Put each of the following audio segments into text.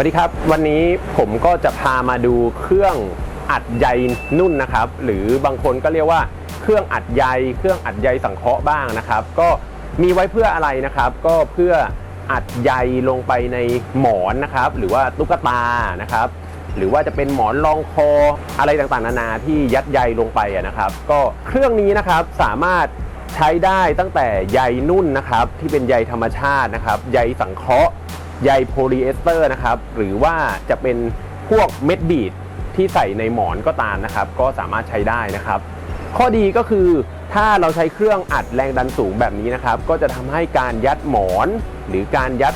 วัสดีครับวันนี้ผมก็จะพามาดูเครื่องอัดใยนุ่นนะครับ หรือบางคนก็เรียกว่าเครื่องอัดใย เครื่องอัดใยสังเคราะห์บ้างนะครับ ก็มีไว้เพื่ออะไรนะครับ ก็เพื่ออัดใยลงไปในหมอนนะครับ หรือว่าตุ๊กตานะครับ หรือว่าจะเป็นหมอนรองคออะไรต่างๆ นานาที่ยัดใยลงไปนะครับ ก็เครื่องนี้นะครับสามารถใช้ได้ตั้งแต่ใยนุ่นนะครับ ที่เป็นใยธรรมชาตินะครับ ใยสังเคราะห์ ใยโพลีเอสเตอร์นะครับ หรือว่าจะเป็นพวกเม็ดบีดที่ใส่ในหมอนก็ตามนะครับ ก็สามารถใช้ได้นะครับ ข้อดีก็คือถ้าเราใช้เครื่องอัดแรงดันสูงแบบนี้นะครับ ก็จะทำให้การยัดหมอน หรือการยัด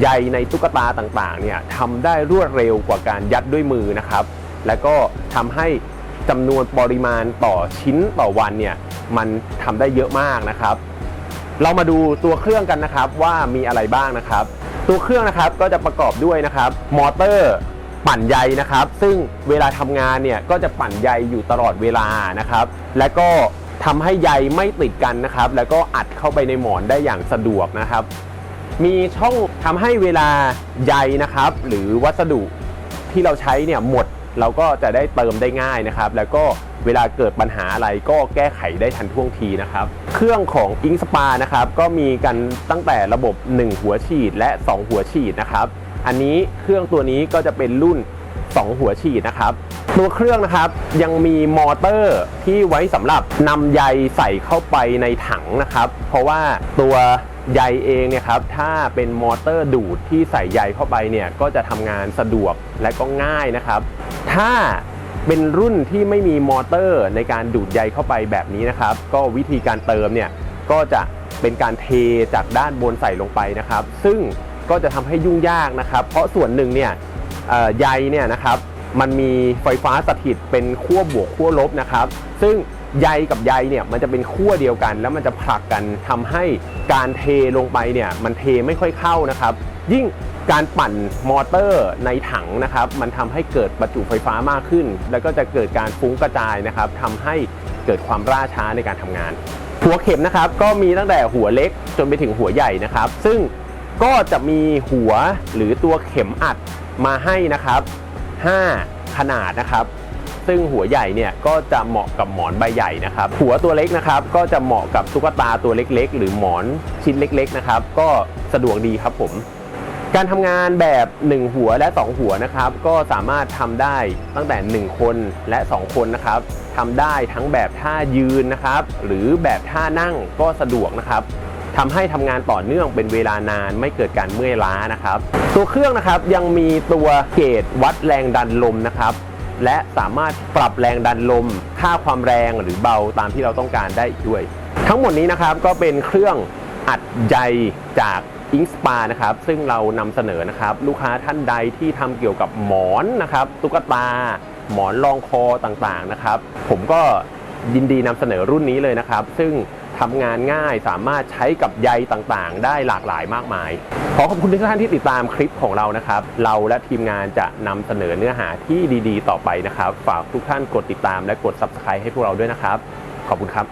ใยในตุ๊กตาต่างๆเนี่ยทำได้รวดเร็วกว่าการยัดด้วยมือนะครับ แล้วก็ทำให้จำนวนปริมาณต่อชิ้นต่อวันเนี่ยมันทำได้เยอะมากนะครับ เรามาดูตัวเครื่องกันนะครับว่ามีอะไรบ้างนะครับ ตัวเครื่องนะครับก็จะประกอบด้วยนะครับมอเตอร์ปั่นใยนะครับ ซึ่งเวลาทำงานเนี่ยก็จะปั่นใยอยู่ตลอดเวลานะครับ และก็ทำให้ใยไม่ติดกันนะครับ แล้วก็อัดเข้าไปในหมอนได้อย่างสะดวกนะครับ มีช่องทำให้เวลาใยนะครับ หรือวัสดุที่เราใช้เนี่ยหมด เราก็จะได้เติมได้ง่ายนะครับ แล้วก็เวลาเกิดปัญหาอะไรก็แก้ไขได้ทันท่วงทีนะครับ เครื่องของ i n k Spa นะครับก็มีกันตั้งแต่ระบบ 1 หัวฉีดและ 2 หัวฉีดนะครับ อันนี้เครื่องตัวนี้ก็จะเป็นรุ่น 2 หัวฉีดนะครับ ตัวเครื่องนะครับยังมีมอเตอร์ที่ไว้สำหรับนำใยใส่เข้าไปในถังนะครับ เพราะว่าตัวใยเองเนี่ยครับถ้าเป็นมอเตอร์ดูดที่ใส่ใยเข้าไปเนี่ยก็จะทำงานสะดวกและก็ง่ายนะครับ ถ้าเป็นรุ่นที่ไม่มีมอเตอร์ในการดูดใยเข้าไปแบบนี้นะครับ ก็วิธีการเติมเนี่ยก็จะเป็นการเทจากด้านบนใส่ลงไปนะครับ ซึ่งก็จะทำให้ยุ่งยากนะครับ เพราะส่วนหนึ่งเนี่ยใยเนี่ยนะครับ มันมีไฟฟ้าสถิตเป็นขั้วบวกขั้วลบนะครับ ซึ่งใยกับใยเนี่ยมันจะเป็นขั้วเดียวกัน แล้วมันจะผลักกันทำให้การเทลงไปเนี่ยมันเทไม่ค่อยเข้านะครับ ยิ่งการปั่นมอเตอร์ในถังนะครับ มันทำให้เกิดประจุไฟฟ้ามากขึ้น แล้วก็จะเกิดการฟุ้งกระจายนะครับทำให้เกิดความล่าช้าในการทำงาน หัวเข็มนะครับก็มีตั้งแต่หัวเล็กจนไปถึงหัวใหญ่นะครับ ซึ่งก็จะมีหัวหรือตัวเข็มอัดมาให้นะครับ 5 ขนาดนะครับ ซึ่งหัวใหญ่เนี่ยก็จะเหมาะกับหมอนใบใหญ่นะครับ หัวตัวเล็กนะครับก็จะเหมาะกับตุ๊กตาตัวเล็กๆ หรือหมอนชิ้นเล็กๆนะครับ ก็สะดวกดีครับผมการทำงานแบบ 1 หัวและ 2 หัวนะครับ ก็สามารถทำได้ตั้งแต่ 1 คนและ 2 คนนะครับทำได้ทั้งแบบท่ายืนนะครับ หรือแบบท่านั่งก็สะดวกนะครับ ทำให้ทำงานต่อเนื่องเป็นเวลานานไม่เกิดการเมื่อยล้านะครับ ตัวเครื่องนะครับยังมีตัวเกจวัดแรงดันลมนะครับและสามารถปรับแรงดันลม ค่าความแรงหรือเบาตามที่เราต้องการได้อีกด้วย ทั้งหมดนี้นะครับก็เป็นเครื่องอัดใยจากอิงสปานะครับซึ่งเรานำเสนอนะครับ ลูกค้าท่านใดที่ทำเกี่ยวกับหมอนนะครับ ตุ๊กตา หมอนรองคอต่างๆนะครับ ผมก็ยินดีนำเสนอรุ่นนี้เลยนะครับ ซึ่ง ทำงานง่าย สามารถใช้กับใยต่างๆ ได้หลากหลายมากมาย ขอขอบคุณทุกท่านที่ติดตามคลิปของเรานะครับ เราและทีมงานจะนำเสนอเนื้อหาที่ดีๆ ต่อไปนะครับ ฝากทุกท่านกดติดตามและกด Subscribe ให้พวกเราด้วยนะครับ ขอบคุณครับ